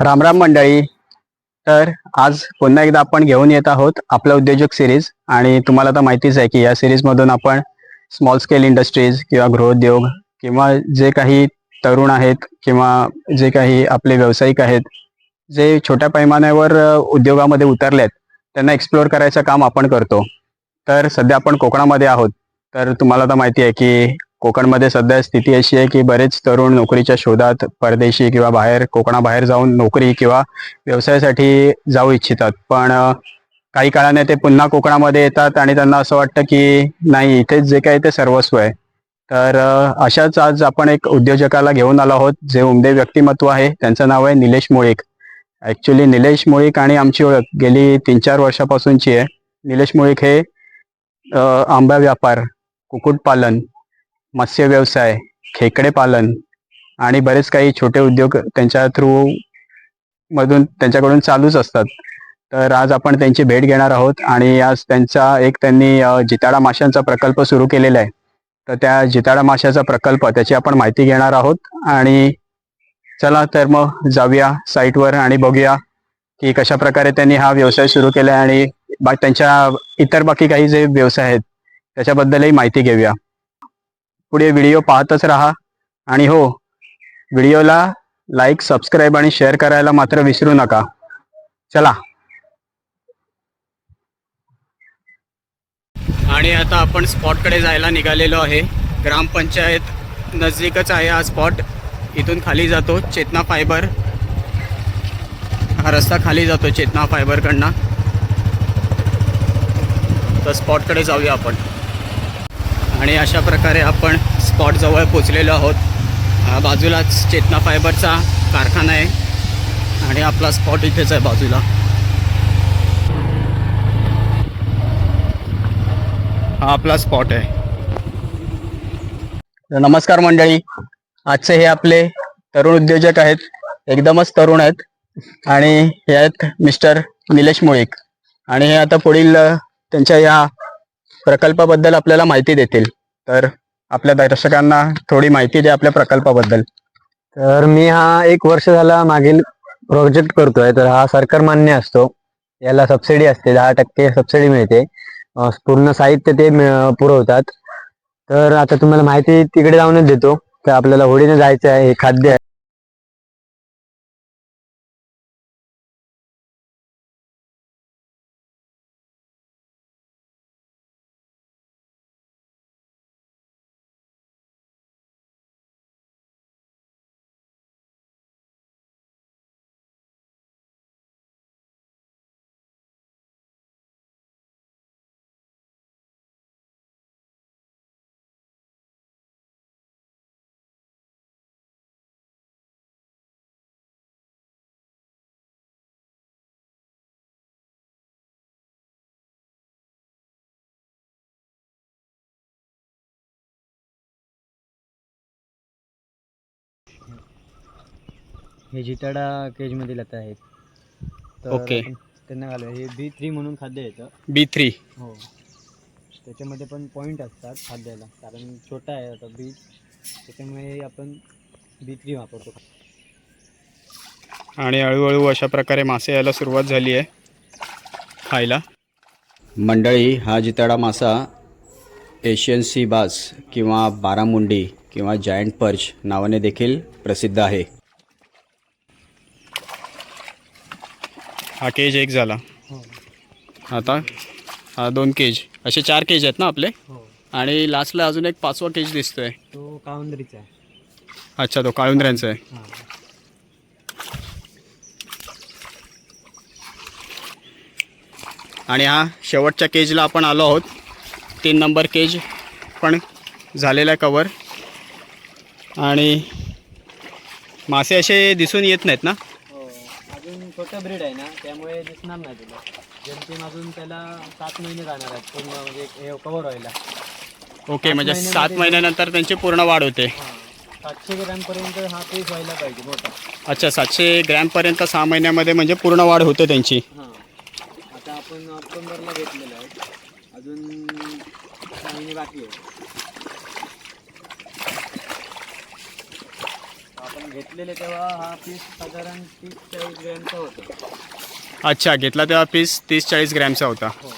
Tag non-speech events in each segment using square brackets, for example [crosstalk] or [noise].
रामराम मंडळी. तर आज पुन्हा एकदा आपण घेऊन येत आहोत आपलं उद्योजक सिरीज आणि तुम्हाला तर माहितीच आहे की या सिरीजमधून आपण स्मॉल स्केल इंडस्ट्रीज किंवा गृहोद्योग किंवा जे काही तरुण आहेत किंवा जे काही आपले व्यावसायिक आहेत जे छोट्या पैमान्यावर उद्योगामध्ये उतरले आहेत त्यांना एक्सप्लोअर करायचं काम आपण करतो. तर सध्या आपण कोकणामध्ये आहोत. तर तुम्हाला तर माहिती आहे की कोकणमध्ये सध्या स्थिती अशी आहे की बरेच तरुण नोकरीच्या शोधात परदेशी किंवा बाहेर कोकणाबाहेर जाऊन नोकरी किंवा व्यवसायासाठी जाऊ इच्छितात. पण काही काळाने ते पुन्हा कोकणामध्ये येतात आणि त्यांना असं वाटतं की नाही इथेच जे काही ते सर्वस्व आहे. तर अशाच आज आपण एक उद्योजकाला घेऊन आलो आहोत जे उमदे व्यक्तिमत्व आहे. त्यांचं नाव आहे निलेश मुळीक. ॲक्च्युली निलेश मुळीक आणि आमची ओळख गेली तीन चार वर्षापासूनची आहे. निलेश मुळीक हे आंबा व्यापार कुक्कुटपालन मत्स्य व्यवसाय खेकडे पालन आणि बरेच काही छोटे उद्योग त्यांच्या थ्रू मधून त्यांच्याकडून चालूच असतात. तर आज आपण त्यांची भेट घेणार आहोत आणि आज त्यांचा एक त्यांनी जिताडा माशांचा प्रकल्प सुरू केलेला आहे. तर त्या जिताडा माशाचा प्रकल्प त्याची आपण माहिती घेणार आहोत आणि चला तर मग जाऊया साईटवर आणि बघूया की कशा प्रकारे त्यांनी हा व्यवसाय सुरू केला आहे आणि बा त्यांच्या इतर बाकी काही जे व्यवसाय आहेत त्याच्याबद्दलही माहिती घेऊया. पुढे व्हिडिओ पाहतच राहा. आणि हो व्हिडिओला लाईक सबस्क्राईब आणि शेअर करायला मात्र विसरू नका. चला. आणि आता आपण स्पॉटकडे जायला निघालेलो आहे. ग्रामपंचायत नजदीकच आहे हा स्पॉट इथून खाली जातो चेतना फायबर हा रस्ता खाली जातो चेतना फायबरकडनं तर स्पॉटकडे जाऊया आपण. आणि अशा प्रकारे आपण स्पॉट जवळ पोचलेलो आहोत. बाजूलाच चेतना फायबरचा कारखाना आहे. आणि आपला स्पॉट इथेच आहे बाजूला. हा आपला स्पॉट आहे. नमस्कार मंडळी. आजचे हे आपले तरुण उद्योजक आहेत. एकदमच तरुण आहेत. आणि हे आहेत मिस्टर निलेश मुळीक. आणि हे आता पुढील त्यांच्या या प्रकल्पाबद्दल आपल्याला माहिती देतील. तर आपल्या दर्शकांना थोडी माहिती द्या आपल्या प्रकल्पाबद्दल. तर मी हा एक वर्ष झाला मागील प्रोजेक्ट करतोय. तर हा सरकार मान्य असतो. याला सबसिडी असते. दहा टक्के सबसिडी मिळते. पूर्ण साहित्य ते पुरवतात. तर आता तुम्हाला माहिती तिकडे जाऊनच देतो. तर आपल्याला होडीने जायचं आहे. हे खाद्य आहे. हे जिताडा केज मधील आता आहेत. तर ओके. त्यांना घालूया. हे बी थ्री म्हणून खाद्य येतं बी थ्री हो. त्याच्यामध्ये पण पॉईंट असतात खाद्याला. कारण छोटा आहे आता बी त्याच्यामुळे आपण बी थ्री वापरतो. आणि हळूहळू अशा प्रकारे मासे यायला सुरुवात झाली आहे. खायला. मंडळी हा जिताडा मासा एशियन सी बास किंवा बारामुंडी किंवा जायंट पर्च नावाने देखील प्रसिद्ध आहे. हा केज एक झाला. हो आता हा दोन केज असे चार केज आहेत ना आपले? हो. आणि लास्टला अजून एक पाचवा केज दिसतोय. तो कावंदरीचा आहे. अच्छा तो काळुंद्र्यांचा आहे. आणि हा शेवटच्या केजला आपण आलो आहोत. तीन नंबर केज पण झालेला आहे कवर आणि मासे असे दिसून येत नाहीत ना? अजून छोटा ब्रीड आहे ना त्यामुळे दिसणार नाही तुला. जेमतेम अजून त्याला सात महिने जाणार आहेत पूर्ण म्हणजे हे कवर व्हायला. ओके म्हणजे महिन्यामध्ये सात महिन्यानंतर त्यांची पूर्ण वाढ होते. हां सातशे ग्रॅमपर्यंत हा पीस व्हायला पाहिजे मोठा. अच्छा सातशे ग्रॅमपर्यंत सहा महिन्यामध्ये म्हणजे पूर्ण वाढ होते त्यांची. हां. आता आपण ऑक्टोबरला घेतलेलं आहे. अजून सहा महिने बाकी आहे घेतलेले तेव्हा हा पीस साधारण तीस चाळीस ग्रॅमचा होता. अच्छा घेतला तेव्हा पीस तीस चाळीस ग्रॅमचा होता. हो.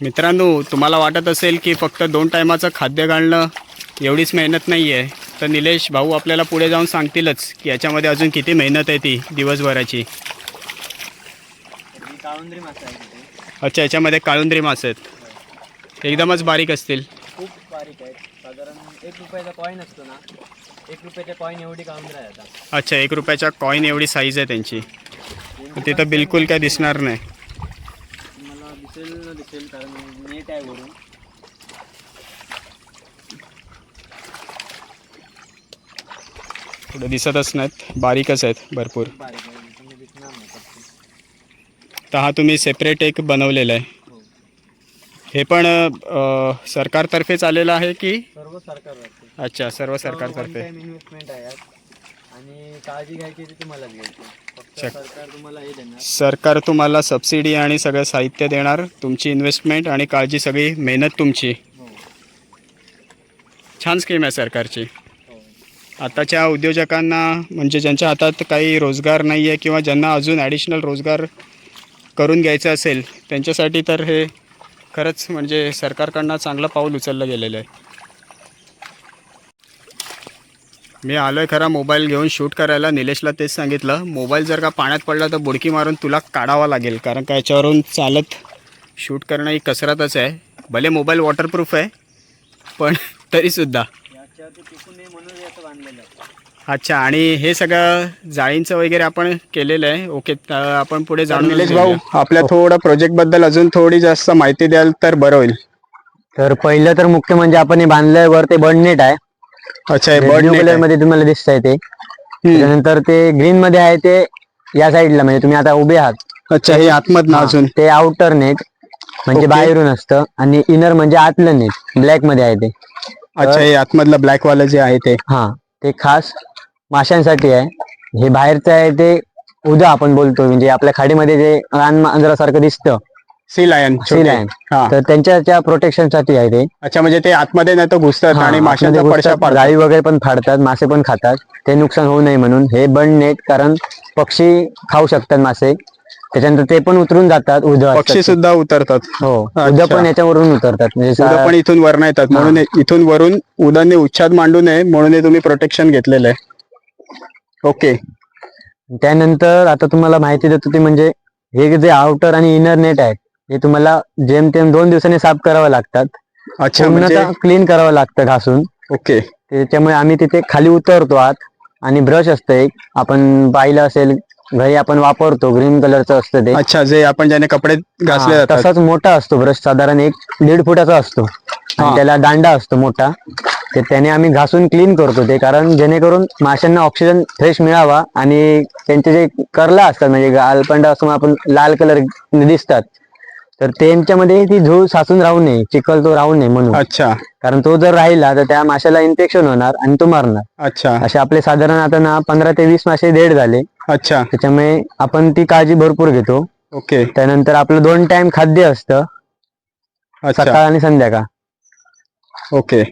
मित्रांनो तुम्हाला वाटत असेल की फक्त दोन टायमाचं खाद्य घालणं एवढीच मेहनत नाही आहे तर निलेश भाऊ आपल्याला पुढे जाऊन सांगतीलच की याच्यामध्ये अजून किती मेहनत आहे ती दिवसभराची. ही काळुंद्री मासा आहे तिथे अच्छा याच्यामध्ये काळुंद्री मासे आहेत. एकदमच बारीक असतील. खूप बारीक आहेत. साधारण एक रुपयाचा कॉईन असतो ना एक रुपयाच्या कॉईन एवढी काळुंद्रा आहे आता. अच्छा एक रुपयाच्या कॉईन एवढी साईज आहे त्यांची. तिथं बिलकुल काय दिसणार नाही. मला दिसेल न दिसेल कारण नेट आहे वरून. पुढे दिसतच नाहीत. बारीकच आहेत भरपूर. खूप बारीक आहे तुम्ही दिसणार नाही पटकन. तर हा तुम्ही सेपरेट एक बनवलेला आहे. हो पण अ, सरकारतर्फेच आलेलं आहे की? सर्व सरकार अच्छा सर्व सरकारतर्फे. इन्व्हेस्टमेंट आहे यात. आणि काळजी घ्यायची ती तुम्हालाच घ्यायची फक्त. सरकार तुम्हाला हे देणार. सरकार तुम्हाला सबसिडी आणि सगळं साहित्य देणार तुमची इन्व्हेस्टमेंट आणि काळजी सगळी मेहनत तुमची. हो. छान स्कीम आहे सरकारची. हो. आताच्या उद्योजकांना म्हणजे ज्यांच्या हातात काही रोजगार नाही आहे किंवा ज्यांना अजून ॲडिशनल रोजगार करून घ्यायचा असेल त्यांच्यासाठी तर हे खरंच म्हणजे सरकारकडनं चांगलं पाऊल उचललं गेलेलं आहे. मी आलो आहे खरा मोबाईल घेऊन शूट करायला. निलेशला तेच सांगितलं मोबाईल जर का पाण्यात पडला तर बुडकी मारून तुला काढावा लागेल कारण का याच्यावरून चालत शूट करणं ही कसरतच आहे. भले मोबाईल वॉटरप्रूफ आहे पण तरीसुद्धा. आहे अच्छा आणि हे सगळं जाळींचं वगैरे आपण केलेलं आहे? ओके त- आपण पुढे जाणून निलेश भाऊ आपल्या थोडं प्रोजेक्टबद्दल अजून थोडी जास्त माहिती द्याल तर बरं होईल. तर पहिलं तर मुख्य म्हणजे आपण हे बांधल्यावर ते बर्ड आहे. अच्छा हे कलर आहे. मध्ये तुम्हाला दिसतंय ते. हम्म. त्यानंतर ते ग्रीन मध्ये आहे ते या साईडला म्हणजे तुम्ही आता उभे आहात. अच्छा हे आतमधनं अजून. ते आउटर नेट म्हणजे Okay. बाहेरून असतं आणि इनर म्हणजे आतलं नेट ब्लॅकमध्ये आहे ते. अच्छा हे आतमधलं ब्लॅक वालं जे आहे ते. हा ते खास माशांसाठी आहे. हे बाहेरचं आहे ते उदा आपण बोलतो. म्हणजे आपल्या खाडीमध्ये जे रान मांजरासारखं दिसतं. सी लायन सी लायन हा. तर त्यांच्या त्या प्रोटेक्शनसाठी आहे ते. अच्छा म्हणजे ते आतमध्ये नाही तर घुसतात आणि माशांचा पडशा गाळी वगैरे पण फाडतात मासे पण खातात. ते नुकसान होऊ नये म्हणून. हे बंड नेट कारण पक्षी खाऊ शकतात मासे. त्याच्यानंतर ते पण उतरून जातात उद्या पक्षी सुद्धा उतरतात. हो. उद्या. पण याच्यावरून उतरतात. म्हणजे उद्या पण इथून वरनं येतात. म्हणून इथून वरून उदाने उच्छाद मांडू नये म्हणून हे तुम्ही प्रोटेक्शन घेतलेलं आहे. ओके. त्यानंतर आता तुम्हाला माहिती देतो ते म्हणजे हे जे आउटर आणि इनर नेट आहेत हे तुम्हाला जेमतेम दोन दिवसांनी साफ करावं लागतात. अच्छा म्हणजे क्लीन करावं लागतं घासून. ओके. त्याच्यामुळे आम्ही तिथे खाली उतरतो आत आणि ब्रश असतं एक. आपण पाहिलं असेल घरी आपण वापरतो ग्रीन कलरचं असतं ते. अच्छा जे आपण ज्याने कपडे घासले तसाच मोठा असतो ब्रश साधारण एक दीड फुटाचा असतो. आणि त्याला दांडा असतो मोठा. ते त्याने आम्ही घासून क्लीन करतो ते. कारण जेणेकरून माशांना ऑक्सिजन फ्रेश मिळावा आणि त्यांचे जे करला असतात म्हणजे गालपंडा असं आपण लाल कलर दिसतात. तर त्यांच्यामध्ये ती धूळ साचून राहू नये चिखल तो राहू नये म्हणून. अच्छा. कारण तो जर राहिला तर त्या माशाला इन्फेक्शन होणार आणि तो मारणार. अच्छा. असे आपले साधारण आता ना पंधरा ते वीस मासे डेड झाले. अच्छा. त्याच्यामुळे आपण ती काळजी भरपूर घेतो. ओके. त्यानंतर आपलं दोन टाइम खाद्य असतं. सकाळ आणि संध्याकाळ. ओके.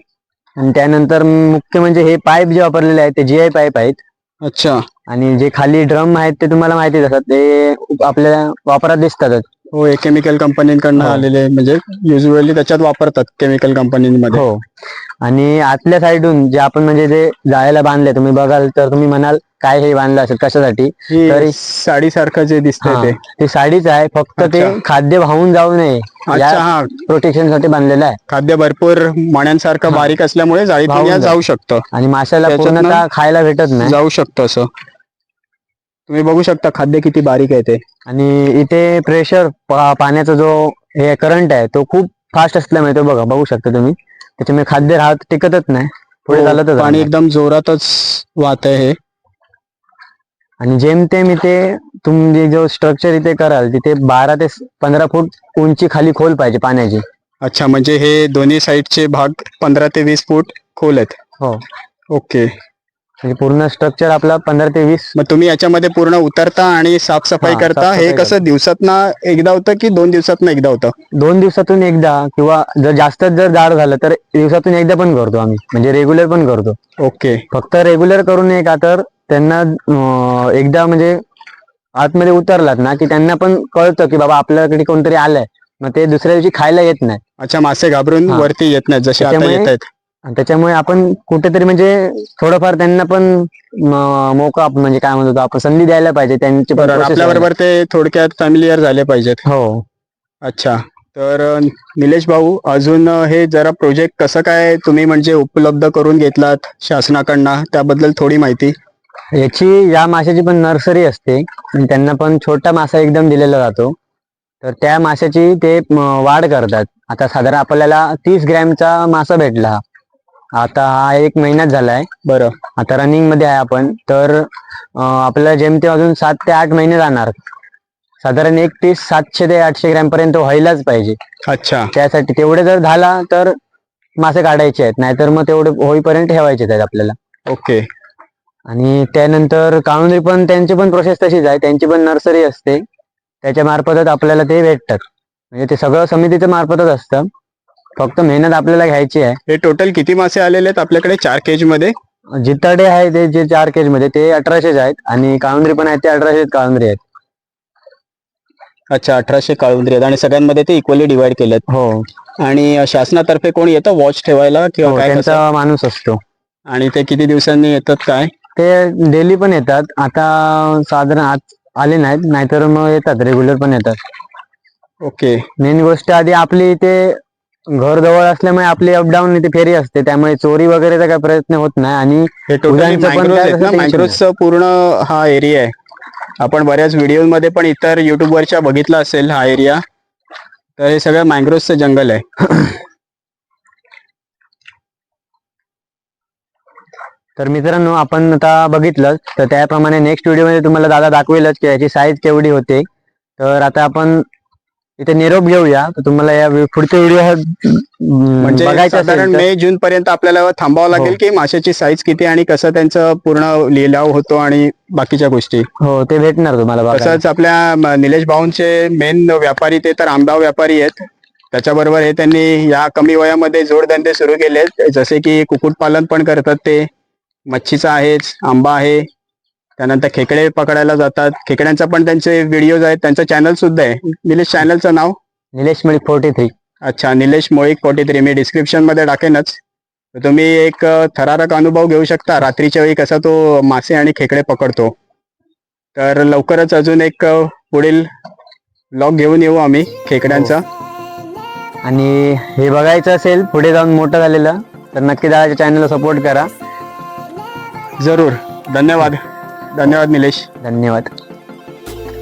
आणि त्यानंतर मुख्य म्हणजे हे पाईप जे वापरलेले आहेत ते जी आय पाईप आहेत. अच्छा. आणि जे खाली ड्रम आहेत ते तुम्हाला माहितीच असतात. ते आपल्या वापरात दिसतातच. हो हे केमिकल कंपनीकडनं हो. आलेले म्हणजे युजली त्याच्यात वापरतात केमिकल कंपनीमध्ये हो. आणि आतल्या साईडून जे आपण म्हणजे जे जाळ्याला बांधले तुम्ही बघाल तर तुम्ही म्हणाल काय हे बांधलं असेल कशासाठी? तरी- ही साडीसारखं जे दिसतंय ते. साडीच आहे फक्त ते. खाद्य वाहून जाऊ नये. प्रोटेक्शनसाठी बांधलेलं आहे. खाद्य भरपूर मण्यांसारखं. बारीक असल्यामुळे. जाऊ शकतं. आणि माशाला पूर्णतः खायला भेटत नाही. जाऊ शकतं असं. तुम्ही बघू शकता खाद्य किती बारीक आहे ते. आणि इथे प्रेशर पाण्याचा जो हे करंट आहे तो खूप फास्ट असल्यामुळे तो बघा बघू शकता तुम्ही. त्याच्यामुळे खाद्य राहत टिकतच नाही. पुढे हो, चालतच पाणी. एकदम जोरातच वाहत आहे हे. आणि जेमतेम इथे तुम्ही जो स्ट्रक्चर इथे कराल तिथे बारा ते पंधरा फूट उंची खाली खोल पाहिजे पाण्याची. अच्छा म्हणजे हे दोन्ही साईडचे भाग पंधरा ते वीस फूट खोल आहेत. हो. ओके म्हणजे पूर्ण स्ट्रक्चर आपला पंधरा ते वीस. मग तुम्ही याच्यामध्ये पूर्ण उतरता आणि साफसफाई हा, करता? हे साफसफाई कसं दिवसातनं एकदा होतं की दोन दिवसातनं एकदा होतं? दोन दिवसातून एकदा किंवा जर जास्तच जर जाड झालं तर दिवसातून एकदा पण करतो आम्ही. म्हणजे रेग्युलर पण करतो. ओके. फक्त रेग्युलर करू नये का तर त्यांना अं, एकदा म्हणजे आतमध्ये उतरलात ना की त्यांना पण कळतं की बाबा आपल्याकडे कोणतरी आलंय. मग ते दुसऱ्या दिवशी खायला येत नाही. अच्छा मासे घाबरून हा. वरती येत नाहीत जसे आता त्याच्यामुळे- येत आहेत आणि त्याच्यामुळे आपण कुठेतरी म्हणजे थोडंफार त्यांना पण मोका म्हणजे काय म्हणतो आपण संधी द्यायला पाहिजे त्यांची बरोबर आपल्या ते थोडक्यात फॅमिलियर झाले पाहिजेत. हो. अच्छा. तर निलेश भाऊ अजून हे जरा प्रोजेक्ट कसं काय तुम्ही म्हणजे उपलब्ध करून घेतलात शासनाकडनं? त्याबद्दल थोडी माहिती. याची या माशाची पण नर्सरी असते. आणि त्यांना पण छोटा मासा एकदम दिलेला जातो. तर त्या माशाची ते वाढ करतात. आता साधारण आपल्याला तीस ग्रॅमचा मासा भेटला. आता हा एक महिन्यात झालाय. बरं. आता रनिंगमध्ये आहे आपण. तर अं, आपल्याला जेमतेम अजून सात ते आठ महिने जाणार. साधारण एक पीस सातशे ते आठशे ग्रॅम पर्यंत व्हायलाच पाहिजे. अच्छा. त्यासाठी तेवढे जर झाला तर मासे काढायचे आहेत. नाहीतर मग तेवढे होईपर्यंत ठेवायचे आहेत आपल्याला. ओके. आणि त्यानंतर काळुंदरी पण त्यांची पण प्रोसेस तशीच आहे. त्यांची पण नर्सरी असते. त्याच्या मार्फतच आपल्याला ते भेटतात. म्हणजे ते सगळं समितीच्या मार्फतच असतं. फक्त मेहनत आपल्याला घ्यायची आहे. हे टोटल किती मासे आलेले आहेत आपल्याकडे? चार केजमध्ये? जिताडे आहे ते जे चार केजमध्ये ते अठराशेच आहेत आणि काळुंदरी पण आहेत ते अठराशे काळुंदरी आहेत. अच्छा अठराशे काळुंदरी आहेत आणि सगळ्यांमध्ये ते इक्वली डिवाइड केलेत. हो. आणि शासनातर्फे कोण येतं वॉच ठेवायला किंवा हो, काय कसं? त्यांचा माणूस असतो. आणि ते किती दिवसांनी येतात काय? ते डेली पण येतात. आता साधारण आज आले नाहीत नाहीतर मग येतात रेग्युलर पण येतात. ओके मेन गोष्ट आधी आपली ते घर जवळ असल्यामुळे आपली अपडाऊन इथे फेरी असते. त्यामुळे चोरी वगैरेचा काही प्रयत्न होत नाही आणि पण काय तसं tension पूर्ण हा एरिया आहे. आपण बऱ्याच व्हिडिओमध्ये पण इतर युट्यूब वरच्या बघितला असेल हा एरिया तर हे सगळं मँग्रोजचं जंगल आहे. [coughs] तर मित्रांनो आपण आता बघितलं तर त्याप्रमाणे नेक्स्ट व्हिडिओमध्ये तुम्हाला दादा दाखवेलच की याची साईज केवढी होते. तर आता आपण इथे निरोप घेऊया. तर तुम्हाला या वि- पुढचे व्हिडिओ म्हणजे बघायचे साधारण तर- मे जून पर्यंत आपल्याला थांबावं लागेल हो. की माशाची साईज किती आणि कसं त्यांचं पूर्ण लिलाव होतो आणि बाकीच्या गोष्टी? हो ते भेटणार तुम्हाला बघायला. तसंच आपल्या म, निलेश भाऊंचे मेन व्यापारी ते तर आंबा व्यापारी आहेत. त्याच्याबरोबर हे त्यांनी या कमी वयामध्ये जोडधंदे सुरू केलेत. जसे की कुक्कुटपालन पण करतात ते. मच्छीचा आहेच आंबा आहे. त्यानंतर खेकडे पकडायला जातात. खेकड्यांचा पण त्यांचे व्हिडिओज आहेत. त्यांचं चॅनल सुद्धा आहे. निलेश चॅनलचं नाव? निलेश मिळी फोर्टी थ्री अच्छा निलेश मोळीक फोर्टी थ्री मी डिस्क्रिप्शनमध्ये टाकेनच. तर तुम्ही एक थरारक अनुभव घेऊ शकता. रात्रीच्या वेळी कसा तो मासे आणि खेकडे पकडतो. तर लवकरच अजून एक पुढील ब्लॉग घेऊन येऊ आम्ही खेकड्यांचा. आणि हे बघायचं असेल पुढे जाऊन मोठं झालेलं तर नक्की दादाच्या चॅनलला सपोर्ट करा. जरूर. धन्यवाद. धन्यवाद निलेश. धन्यवाद.